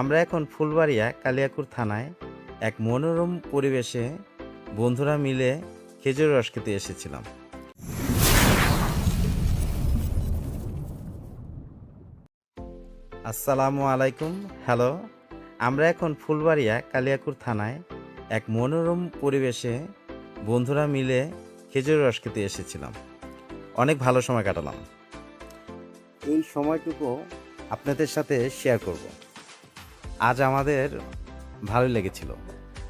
আমরা এখন ফুলবাড়িয়া কালিয়াকুর থানায় এক মনোরম পরিবেশে বন্ধুরা মিলে খেজুর রস খেতে এসেছিলাম। আসসালামু আলাইকুম, হ্যালো। আমরা এখন ফুলবাড়িয়া কালিয়াকুর থানায় এক মনোরম পরিবেশে বন্ধুরা মিলে খেজুর রস খেতে এসেছিলাম। অনেক ভালো সময় কাটালাম। এই সময়টুকু আপনাদের সাথে শেয়ার করব। আজ আমাদের ভালোই লেগেছিল।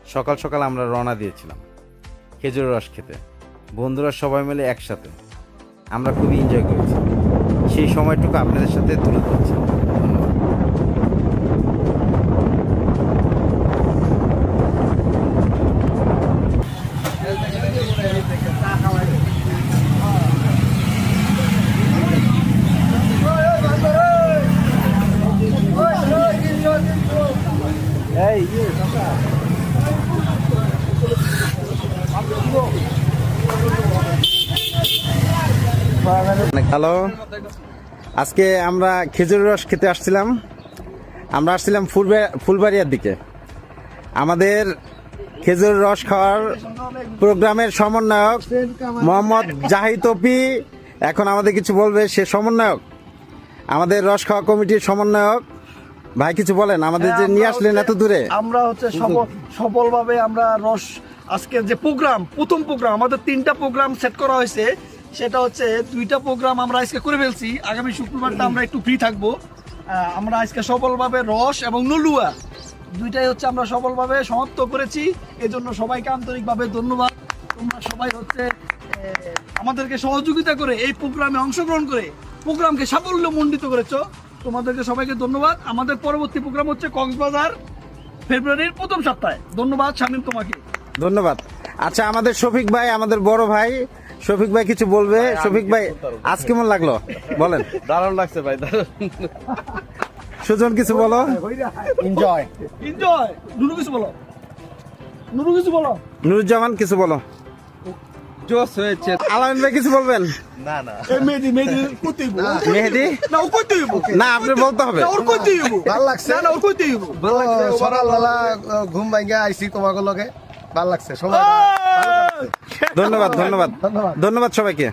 সকাল সকাল আমরা রওনা দিয়েছিলাম খেজুর রস খেতে। বন্ধুরা সবাই মিলে একসাথে। আমরা খুবই এনজয় করেছি। সেই সময়টুকু আপনাদের সাথে তুলে ধরছি। হ্যালো আজকে আমরা খেজুর রস খেতে আসছিলাম। আমরা আসছিলাম ফুলবা- ফুলবাড়িয়ার দিকে। আমাদের খেজুর রস খাওয়ার প্রোগ্রামের সমন্বয়ক মোহাম্মদ জাহিদ তপি এখন আমাদের কিছু বলবে, সে সমন্বয়ক। আমাদের রস খাওয়া কমিটির সমন্বয়ক ভাই কিছু বলেন আমাদের যে নিয়ে আসলেন এত দূরে। আমরা হচ্ছে সফল সফলভাবে আমরা রস আজকের যে প্রোগ্রাম প্রথম প্রোগ্রাম আমাদের তিনটা প্রোগ্রাম সেট করা হয়েছে সেটা হচ্ছে দুইটা প্রোগ্রাম আমরা আজকে করে ফেলছি। আগামী শুক্রবারটা আমরা একটু ফ্রি থাকব। আমরা আজকে সফলভাবে রস এবং নলুয়া দুইটাই হচ্ছে আমরা সফলভাবে সমাপ্ত করেছি। এজন্য সবাইকে আন্তরিকভাবে ধন্যবাদ। তোমরা সবাই হচ্ছে আমাদেরকে সহযোগিতা করে এই প্রোগ্রামে অংশগ্রহণ করে প্রোগ্রামকে সাফল্য মণ্ডিত করেছ। তোমাদেরকে সবাইকে ধন্যবাদ। আমাদের পরবর্তী প্রোগ্রাম হচ্ছে কক্সবাজার ফেব্রুয়ারির প্রথম সপ্তাহে। ধন্যবাদ শামীম তোমাকে। ধন্যবাদ। আচ্ছা আমাদের শফিক ভাই আমাদের বড় ভাই শফিক ভাই কিছু বলবে? শফিক ভাই আজ কেমন লাগল? বলেন। দারুণ লাগছে ভাই দারুণ। সুজন কিছু বলো? এনজয় এনজয় নুরু কিছু বলো। নুরু কিছু বলো। নুরুজ্জামান কিছু বলো। জোস হয়েছে। আলামিন ভাই কিছু বলবেন? না না। মেহেদি মেহেদি কইতে মেহেদি? না ও কইতে না আপনি বলতে হবে। ওর লাগছে। না ঘুম ভাঙ্গা তোমাকে লগে। ভালো লাগছে সবাই ধন্যবাদ ধন্যবাদ। ধন্যবাদ। ধন্যবাদ সবাইকে।